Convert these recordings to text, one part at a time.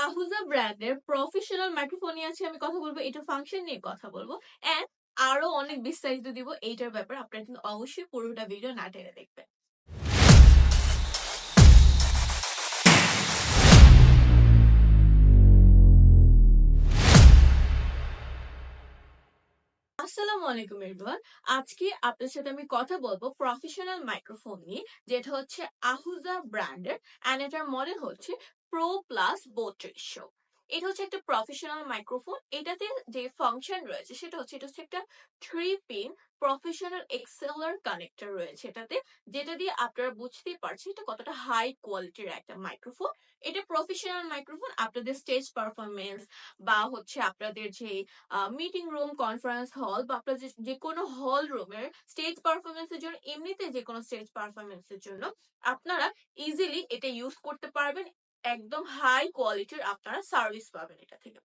আহুজা ব্র্যান্ডের professional microphone আজকে আমি কথা বলব। এটার ফাংশন নিয়ে কথা বলব। এন্ড আরও অনেক বিস্তারিত দিব এইটার ব্যাপারে। আপনারা কিন্তু অবশ্যই পুরোটা ভিডিও না টেনে দেখবেন। আসসালামু আলাইকুম এভরিওয়ান আজকে আপনার সাথে আমি কথা বলব প্রফেশনাল মাইক্রোফোন নিয়ে, যেটা হচ্ছে আহুজা ব্র্যান্ডের এন্ড এটার মডেল হচ্ছে প্রো প্লাস বত্রিশশো এটা হচ্ছে একটা প্রফেশনাল মাইক্রোফোন এটাতে যে ফাংশন রয়েছে সেটা হচ্ছে, এটা হচ্ছে একটা three pin professional XLR connector রয়েছে এটাতে, যেটা দিয়ে আপনারা বুঝতেই পারছেন এটা কতটা হাই কোয়ালিটির একটা মাইক্রোফোন এটা প্রফেশনাল মাইক্রোফোন আপনাদের স্টেজ পারফরমেন্স বা হচ্ছে আপনাদের যে মিটিং রুম কনফারেন্স হল বা আপনার যে যে কোনো হল রুমের স্টেজ পারফরমেন্সের জন্য, এমনিতে যে কোনো স্টেজ পারফরমেন্সের জন্য, আপনারা ইজিলি এটা ইউজ করতে পারবেন একদম হাই কোয়ালিটির আপনারা সার্ভিস পাবেন এটা থেকে।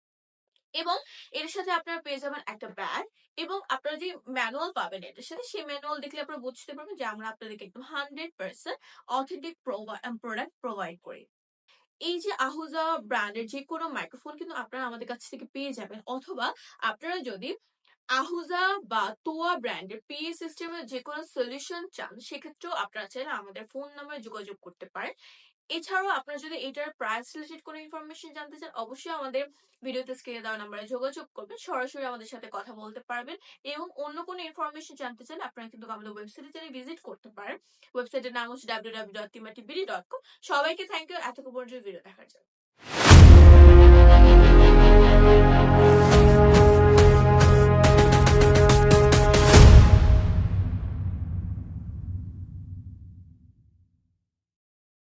এবং এর সাথে আপনারা পেয়ে যাবেন একটা ব্যাগ এবং আপনারা যে ম্যানুয়াল পাবেন এটার সাথে, সেই ম্যানুয়াল দেখলে আপনারা বুঝতে পারবেন যে আমরা আপনাদেরকে একদম hundred percent authentic product provide করি। এই যে আহুজা ব্র্যান্ডের যে কোনো মাইক্রোফোন কিন্তু আপনারা আমাদের কাছ থেকে পেয়ে যাবেন। অথবা আপনারা যদি আহুজা বা তোয়া ব্র্যান্ডের পিএ সিস্টেমের যে কোনো সলিউশন চান, সেক্ষেত্রেও আপনারা চাইলে আমাদের ফোন নাম্বারে যোগাযোগ করতে পারেন। এছাড়াও আপনারা যদি এটার প্রাইস রিলেটেড কোনো ইনফরমেশন জানতে চান, অবশ্যই আমাদের ভিডিওতে স্ক্রিনে দেওয়া নাম্বারে যোগাযোগ করবেন, সরাসরি আমাদের সাথে কথা বলতে পারবেন এবং অন্য কোনো ইনফরমেশন জানতে চান আপনারা কিন্তু আমাদের ওয়েবসাইটে চাইলে ভিজিট করতে পারেন। ওয়েবসাইটের নাম হচ্ছে ডাব্লিউ ডাব্লিউ ডট টিমাটিবিডি ডট কম সবাইকে থ্যাংক ইউ এতক্ষণ পর্যন্ত ভিডিও দেখার জন্য।